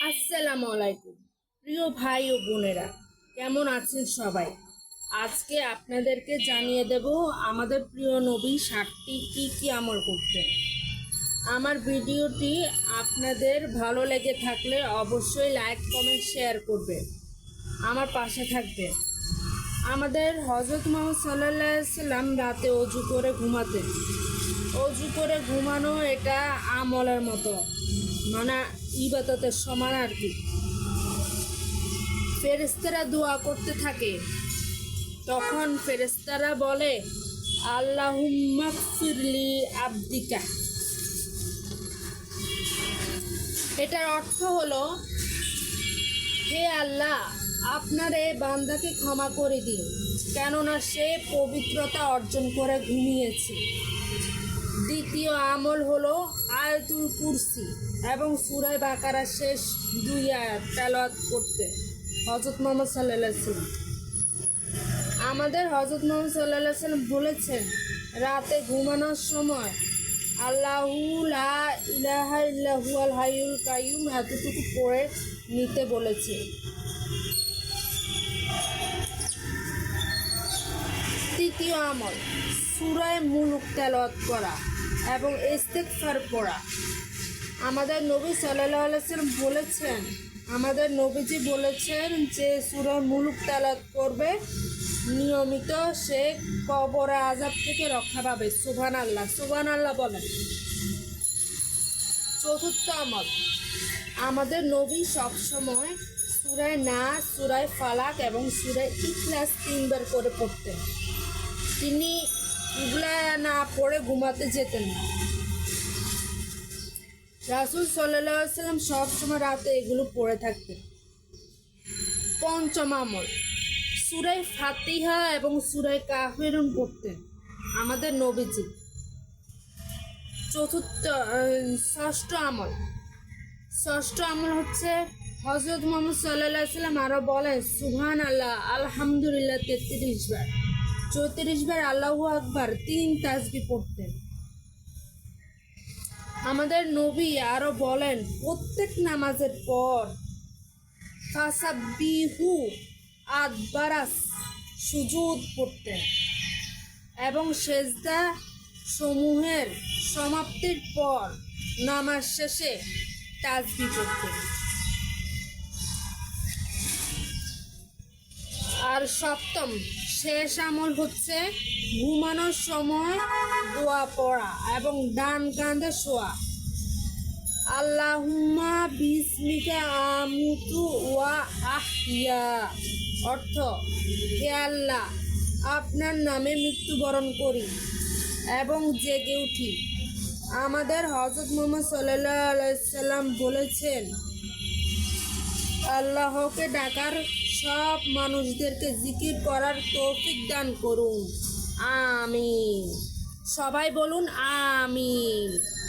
আসসালামু আলাইকুম। প্রিয় ভাই ও বোনেরা, কেমন আছেন সবাই? আজকে আপনাদেরকে জানিয়ে দেব আমাদের প্রিয় নবী ষাটটি কী কী আমল করতেন। আমার ভিডিওটি আপনাদের ভালো লেগে থাকলে অবশ্যই লাইক, কমেন্ট, শেয়ার করবেন। আমার পাশে থাকবেন। আমাদের হজরত মোহাম্মদ সাল্লাহ সাল্লাম রাতে অজু করে ঘুমাতেন। অজু করে ঘুমানো এটা আমলের মতো। মানে ইবাদতের সমান আর কি। ফেরেস্তারা দোয়া করতে থাকে। তখন ফেরেস্তারা বলে, আল্লাহুম্মা ফিরলি আব্দিকা। এটার অর্থ হলো, হে আল্লাহ, আপনার এই বান্দাকে ক্ষমা করে দিন, কেননা সে পবিত্রতা অর্জন করে ঘুমিয়েছে। দ্বিতীয় আমল হলো আয়াতুল কুরসি এবং সুরাই বাকারা শেষ দুই আয়াত তেলাওয়াত করতে। হজরত মোহাম্মদ সাল্লাম আমাদের হজরত মোহাম্মদ সাল্লাম বলেছেন, রাতে ঘুমানোর সময় আল্লাহু লা ইলাহা ইল্লাহু আল হাইয়ুল কাইয়ুম এতটুকু পড়ে নিতে বলেছে। তৃতীয় আমল সুরায় মুলুক তেলাওয়াত করা এবং ইস্তেকফার পড়া। আমাদের নবী সাল্লাহ বলেছেন, আমাদের নবীজি বলেছেন যে সুরায় মুলুক তেলাওয়াত করবে, নিয়মিত সে কবর আজাব থেকে রক্ষা পাবে। সুবহান আল্লাহ সুবহান আল্লাহ বলেন। চতুর্থ আমল, আমাদের নবী সবসময় সুরায় নাচ সুরায় ফালাক এবং সুরায় ইখলাস তিনবার করে পড়তেন। তিনি এগুলা না পড়ে ঘুমাতে যেতেন না। রাসুল সাল্লাম সবসময় রাতে এগুলো পড়ে থাকতেন। পঞ্চম আমল। সুরাই ফাতিহা এবং সুরাই কাফেরুন পড়তেন আমাদের নবীজি। চতুর্থ ষষ্ঠ আমল। ষষ্ঠ আমল হচ্ছে হজরত মোহাম্মদ সাল্লাহ সাল্লাম আরও বলেন সুহান আল্লাহ আলহামদুলিল্লাহ, তেত্রিশ বার। চৌত্রিশ বার আল্লাহু আকবার তিন তাজবি পড়তেন। আমাদের নবী আরও বলেন, প্রত্যেক নামাজের পর ফাসাবিহু আদবারাস সুজুদ পড়তেন এবং সেজদা সমূহের সমাপ্তির পর নামাজ শেষে তাজবি পড়তেন। আর সপ্তম শেষ আমল হচ্ছে ঘুমানোর সময় দোয়া পড়া এবং ডান কাঁধে শোয়া। আল্লাহুম্মা বিসমিকা আমুতু ওয়া আহিয়া অর্থ, হে আল্লাহ, আপনার নামে মৃত্যুবরণ করি এবং জেগে উঠি। আমাদের হজরত মোহাম্মদ সাল্লাহ সাল্লাম বলেছেন, আল্লাহকে ডাকার সব মানুষদেরকে জিকির করার তৌফিক দান করুন। আমিন। সবাই বলুন আমিন।